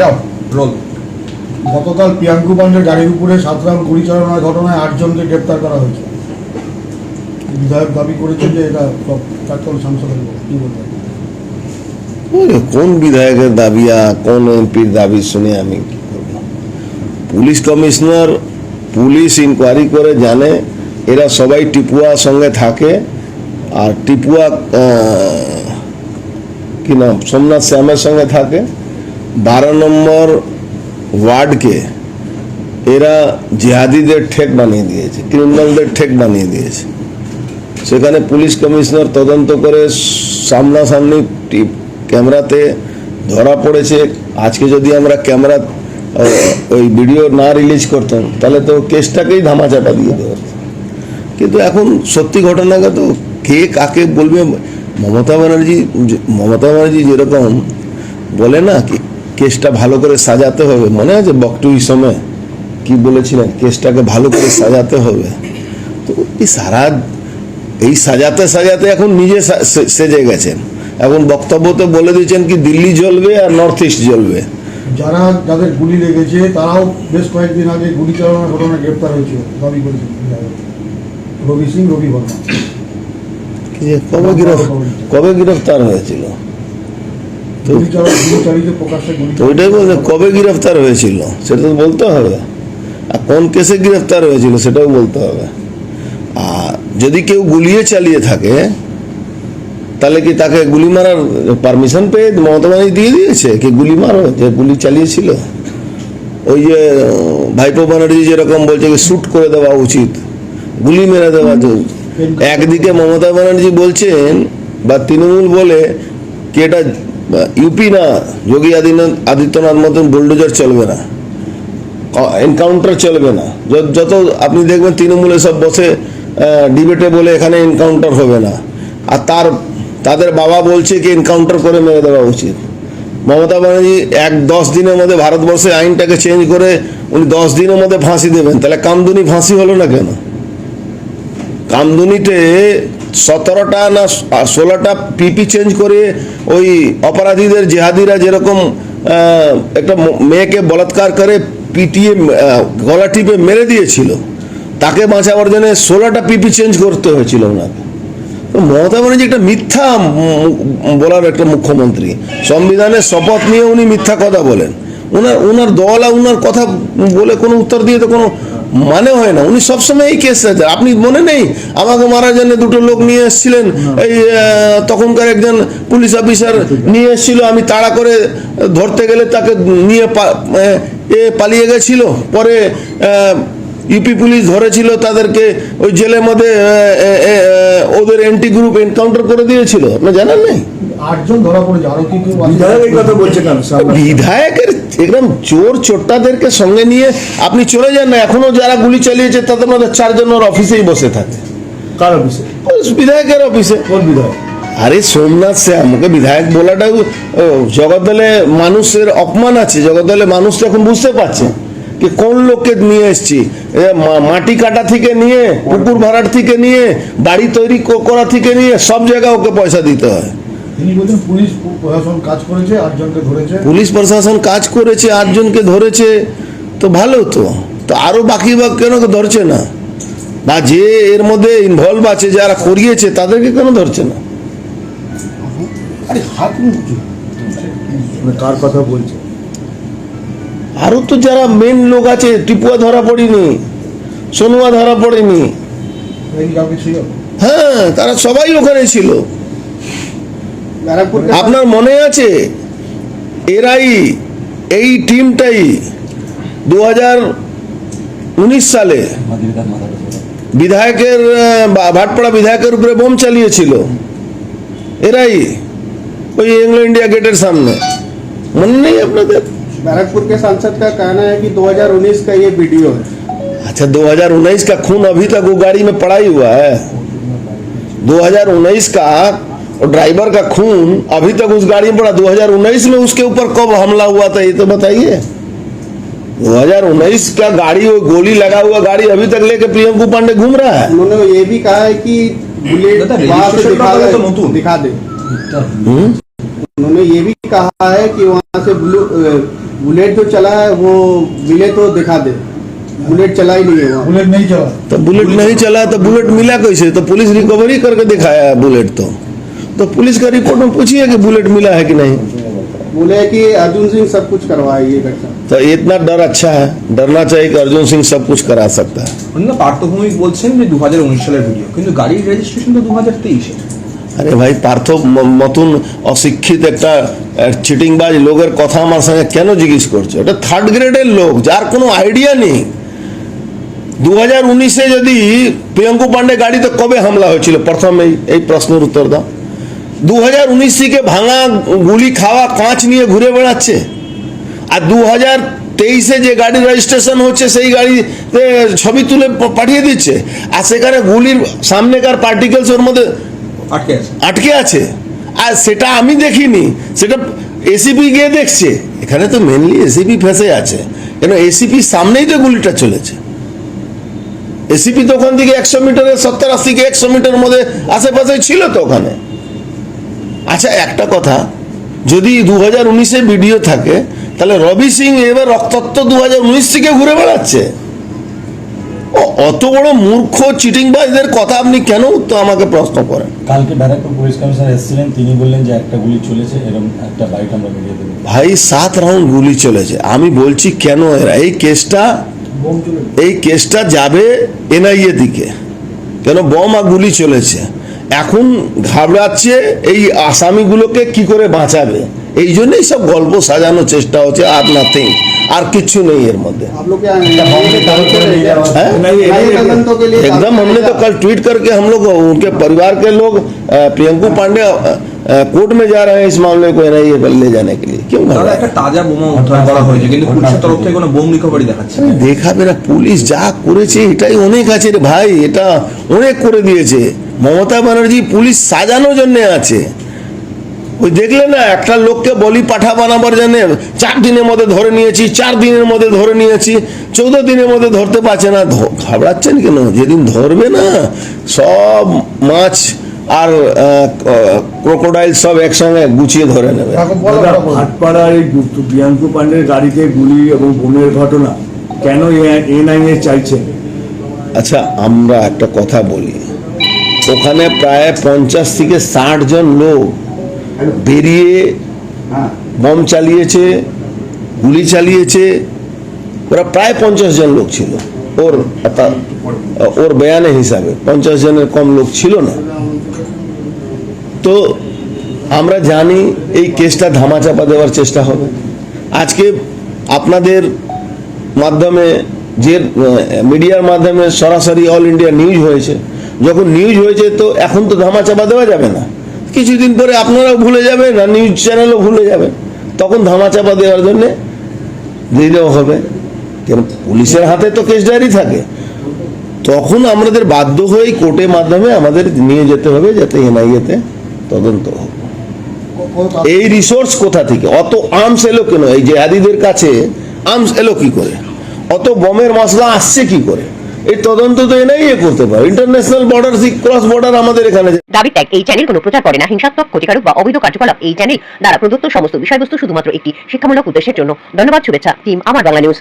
যাও, রোল। গতকাল প্রিয়াঙ্কু পান্ডের গাড়ির উপরে সাতরাম গুলি চালানোর ঘটনায় আটজনকে গ্রেপ্তার করা হয়েছে। বিধায়ক দাবি করেছে যে এটা প্রাক্তন সাংসদের কি বলবেন? কোন বিধায়কের দাবি আর কোন এমপির দাবি শুনে আমি পুলিশ কমিশনার পুলিশ ইনকোয়ারি করে জানে, এরা সবাই টিপুয়ার সঙ্গে থাকে, আর টিপুয়া কি নাম? সোমনাথ শ্যামের সঙ্গে থাকে। বারো নম্বর ওয়ার্ডকে এরা জিহাদিদের ঠেক বানিয়ে দিয়েছে, ক্রিমিনালদের ঠেক বানিয়ে দিয়েছে। সেখানে পুলিশ কমিশনার তদন্ত করে সামনাসামনি ক্যামেরাতে ধরা পড়েছে। আজকে যদি আমরা ক্যামেরা ওই ভিডিও না রিলিজ করতাম, তাহলে তো কেসটাকেই ধামাচাপা দিয়ে দেওয়া। কিন্তু এখন সত্যি ঘটনাকে তো কে কাকে বলবে? মমতা ব্যানার্জি মমতা ব্যানার্জি যেরকম বলে না কি কেসটা ভালো করে সাজাতে হবে। মনে আছে বকটুই সময়? কি বলেছিলেন? কেসটাকে ভালো করে সাজাতে হবে। তো এই সারা এই সাজাতে সাজাতে এখন নিজে সেজে গেছেন। এখন বক্তব্যতে বলে দিয়েছেন কি দিল্লি জ্বলবে আর নর্থ ইস্ট জ্বলবে। যারা যাদের গুলি লেগেছে তারাও বেশ কয়েকদিন আগে গুলি চালানোর ঘটনা গ্রেপ্তার হয়েছে দাবি বিধায়ক। রবি সিং রবি বর্মা। কবে গ্রেফ কবে গ্রেফতার হয়েছিল তো গুলি চালা গুলি চালিয়ে প্রকাশ্যে গুলি তো ওইটাই বলতে কবে গ্রেফতার হয়েছিল? সেটা তো বলতে হবে। আর কোন কেসে গ্রেফতার হয়েছিল সেটাও বলতে হবে। আর যদি কেউ গুলিয়ে চালিয়ে থাকে, তাহলে কি তাকে গুলি মারার পারমিশন পেয়ে মমতা ব্যানার্জি দিয়ে দিয়েছে? কি গুলি মারো, যে গুলি চালিয়েছিল? ওই যে, ভাইপো ব্যানার্জি যেরকম বলছে কি শ্যুট করে দেওয়া উচিত, গুলি মেরে দেওয়া একদিকে মমতা ব্যানার্জি বলছেন বা তৃণমূল বলে, কি এটা ইউপি না, যোগী আদিনাথ আদিত্যনাথ মতন বুলডোজার চলবে না। এনকাউন্টার চলবে না। যত- আপনি দেখবেন তৃণমূলে সব বসে ডিবেটে বলে এখানে এনকাউন্টার হবে না। আর তার, তাদের বাবা বলছে কি এনকাউন্টার করে মেরে দেওয়া উচিত। মমতা ব্যানার্জি এক দশ দিনের মধ্যে ভারতবর্ষের আইনটাকে চেঞ্জ করে উনি দশ দিনের মধ্যে ফাঁসি দেবেন। তাহলে কামদুনি ফাঁসি হলো না কেন? কামদুনিতে সতেরোটা না ষোলোটা পিপি চেঞ্জ করে ওই অপরাধীদের জেহাদিরা যেরকম একটা মেয়েকে বলাৎকার করে পিটিয়ে গলা টিপে মেরে দিয়েছিল, তাকে বাঁচাবার জন্য ষোলোটা পিপি চেঞ্জ করতে হয়েছিল ওনাকে। মমতা ব্যানার্জি একটা মিথ্যা বলার একটা মুখ্যমন্ত্রী। সংবিধানের শপথ নিয়ে উনি মিথ্যা কথা বলেন। ওনার ওনার দল আর ওনার কথা বলে কোনো উত্তর দিয়ে তো কোনো মানে হয় না। উনি সবসময় এই কেস আছে আপনি মনে নেই? আমাকে মারা জন্য দুটো লোক নিয়ে এসেছিলেন। এই তখনকার একজন পুলিশ অফিসার নিয়ে এসেছিল। আমি তাড়া করে ধরতে গেলে তাকে নিয়ে এ পালিয়ে গেছিল। পরে আহ, ইউপি পুলিশ ধরেছিল তাদেরকে ওই জেলের মধ্যে ওদের এন্টি গ্রুপ এনকাউন্টার করে দিয়েছিল। আপনি জানেন নাই? বিধায়কের একদম চোর চোরটাদেরকে সঙ্গে নিয়ে আপনি চলে যান না এখনও যারা গুলি চালিয়েছে তাদের মধ্যে চারজন ওর অফিসেই বসে থাকে। কার অফিসে বিধায়কের অফিসে কোন বিধায়ক? আরে সোমনাথ শ্যাম ওকে বিধায়ক বলাটা ও, জগদ্দলে মানুষের অপমান আছে জগদ্দলে মানুষ তো এখন বুঝতে পারছে কি কোন লোককে নিয়ে এসছি মাটি কাটা থেকে নিয়ে পুকুর ভাড়ার থেকে নিয়ে বাড়ি তৈরি করা থেকে নিয়ে সব জায়গায় ওকে পয়সা দিতে হয় পুলিশ প্রশাসন কাজ করেছে আটজনকে ধরেছে পুলিশ প্রশাসন কাজ করেছে আটজনকে ধরেছে তো ভালো তো তো আরও বাকি বা কেন ধরছে না বা যে এর মধ্যে ইনভলভ আছে যারা করিয়েছে তাদেরকে কেন ধরছে না আরে হাত কার কথা বলছে আরও তো যারা মেন লোক আছে টিপুয়া ধরা পড়েনি, সোনুয়া ধরা পড়েনি। হ্যাঁ তারা সবাই ওখানে ছিল। আপনার মনে আছে? এরাই এই টিমটাই দু হাজার উনিশ সালে বিধায়কের ভাটপাড়া বিধায়কের উপরে বোম চালিয়েছিল। এরাই ওই এংলো ইন্ডিয়া গেটের সামনে। মনে নেই আপনাদের? बैरकपुर के सांसद का कहना है कि 2019 का ये वीडियो है। अच्छा 2019 का खून अभी तक वो गाड़ी में पड़ा ही हुआ है। 2019 का और ड्राइवर का खून अभी तक उस गाड़ी में पड़ा। 2019 में उसके ऊपर कब हमला हुआ था ये तो बताइए। 2019 का गाड़ी वो गोली लगा हुआ गाड़ी अभी तक लेके प्रियंकू पांडे घूम रहा है। उन्होंने ये भी कहा है कि बुलेट तो दिखा दे। हम्म? उन्होंने ये भी कहा है कि वहाँ से ब्लू बुलेट जो चला है वो मिले तो दिखा दे बुलेट चला ही नहीं है वहाँ বুলেট নেই চলা तो बुलेट नहीं चला तो बुलेट मिला कैसे तो पुलिस रिकवरी करके दिखाया है बुलेट तो तो पुलिस का रिपोर्ट में पूछिए कि बुलेट मिला है कि नहीं बोले कि अर्जुन सिंह सब कुछ करवाइए घटना तो इतना डर अच्छा है डरना चाहिए कि अर्जुन सिंह सब कुछ करा सकता है অন্য পার্থভূমিক বলছেন যে দু হাজার উনিশ সালের ভিডিও কিন্তু গাড়ির রেজিস্ট্রেশন তো দু হাজার তেইশে আরে ভাই, পার্থ মতন অশিক্ষিত একটা চিটিংবাজ লোকের কথা আমার সঙ্গে কেন জিজ্ঞেস করছ? এটা থার্ড গ্রেডের লোক, যার কোনো আইডিয়া নেই। দু হাজার উনিশে যদি প্রিয়ঙ্কু পান্ডে গাড়িতে কবে হামলা হয়েছিল? প্রথম এই এই প্রশ্নের উত্তর দাও। দু হাজার উনিশ থেকে ভাঙা গুলি খাওয়া কাঁচ নিয়ে ঘুরে বেড়াচ্ছে। আর দু হাজার তেইশে যে গাড়ি রেজিস্ট্রেশন হচ্ছে, সেই গাড়িতে ছবি তুলে পাঠিয়ে দিচ্ছে। আর সেখানে গুলির সামনেকার পার্টিকেলস ওর মধ্যে আটকে আছে। আর সেটা আমি দেখিনি। সেটা এসিপি গিয়ে দেখছে। এখানে তো মেনলি এসিপি ফেসে আছে। কেন এসিপির সামনেই তো গুলিটা চলেছে। এসিপি তো ওখান থেকে একশো মিটারের সত্তর আশি থেকে একশো মিটার মধ্যে আশেপাশে ছিল তো ওখানে। আচ্ছা একটা কথা। যদি দু হাজার উনিশে ভিডিও থাকে, তাহলে রবি সিং এবার রক্তত্ব দু হাজার উনিশ থেকে ঘুরে বেড়াচ্ছে। অত বড় মূর্খ চিটিংবাজদের কথা আপনি কেন উত্তর আমাকে প্রশ্ন করেন? কালকে ব্যারাকপুর পুলিশ কমিশনার এসেছিলেন তিনি বললেন যে একটা গুলি চলেছে এরকম একটা বাইক আমরা বেরিয়ে দেবো। ভাই সাত রাউন্ড গুলি চলেছে। আমি বলছি কেন এরা? এই কেসটা এই কেসটা যাবে এনআইএ দিকে। কেন বম আর গুলি চলেছে? এখন ঘাবড়াচ্ছে এই আসামিগুলোকে কি করে বাঁচাবে? এই জন্যই সব গল্প সাজানোর চেষ্টা হচ্ছে আর নাথিং। আর किच्छु नहीं এর মধ্যে आप लोग क्या একটা বম্বে তদন্ত করে নিয়ে যাওয়া हैं? नए तदंतों के लिए एकदम हमने तो कल ट्वीट करके हम लोग उनके परिवार के लोग अ, प्रियंकू पांडे अ, अ, कोर्ट में जा रहे हैं इस मामले को एनआईए पर ले जाने के लिए क्यों দাদা घबराए? একটা তাজা বোমা উদ্ধার করা হয়েছে কিন্তু পুলিশের তরফ থেকে কোনো বোম রিকভারি দেখাচ্ছে না। দেখাবে না পুলিশ যা করেছে এটাই অনেক আছে রে ভাই এটা অনেক করে দিয়েছে মমতা ব্যানার্জি পুলিশ সাজানোর জন্য আছে ওই দেখলে না একটা লোককে বলি পাঠা বানাবার জন্য চার দিনের মধ্যে ধরে নিয়েছি চার দিনের মধ্যে ধরে নিয়েছি চৌদ্দ দিনের মধ্যে ধরতে পারছে না। ঘাবড়াচ্ছেন কেন? যেদিন ধরবে না সব মাছ আর ক্রোকোডাইল সব একসঙ্গে গুছিয়ে ধরে নেবে। গু- প্রিয়াঙ্কু পান্ডের গাড়িতে গুলি এবং বোমের ঘটনা কেন এনআইএ চাইছে আচ্ছা আমরা একটা কথা বলি। ওখানে প্রায় পঞ্চাশ থেকে ষাট জন লোক বেরিয়ে বম চালিয়েছে গুলি চালিয়েছে ওরা প্রায় পঞ্চাশ জন লোক ছিল। ওর ওর বয়ানে হিসাবে পঞ্চাশ জনের কম লোক ছিল না। তো আমরা জানি এই কেসটা ধামাচাপা দেওয়ার চেষ্টা হবে। আজকে আপনাদের মাধ্যমে যে মিডিয়ার মাধ্যমে সরাসরি অল ইন্ডিয়া নিউজ হয়েছে যখন নিউজ হয়েছে তো এখন তো ধামাচাপা দেওয়া যাবে না। কিছুদিন পরে আপনারাও ভুলে যাবেন আর নিউজ চ্যানেলও ভুলে যাবেন। তখন ধামাচাপা দেওয়ার জন্য দিয়ে দেওয়া হবে। কেন? পুলিশের হাতে তো কেস ডায়েরি থাকে। তখন আমাদের বাধ্য হয়ে কোর্টের মাধ্যমে আমাদের নিয়ে যেতে হবে যাতে এনআইএতে তদন্ত হোক। এই রিসোর্স কোথা থেকে? অত আর্মস এলো কেন? এই জেহাদিদের কাছে আর্মস এলো কি করে? অত বমের মশলা আসছে কি করে? এই তদন্ত তো এনআইএ করতে পারে। ইন্টারন্যাশনাল বর্ডার ক্রস বর্ডার আমাদের এখানে দাবি ত্যাগ এই চ্যানেল কোনো প্রচার করে না। হিংসাত্মক, ক্ষতিকারক বা অবৈধ কার্যকলাপ এই চ্যানেল দ্বারা প্রদত্ত সমস্ত বিষয়বস্তু শুধুমাত্র একটি শিক্ষামূলক উদ্দেশ্যের জন্য। ধন্যবাদ, শুভেচ্ছা। টিম আমার বাংলা নিউজ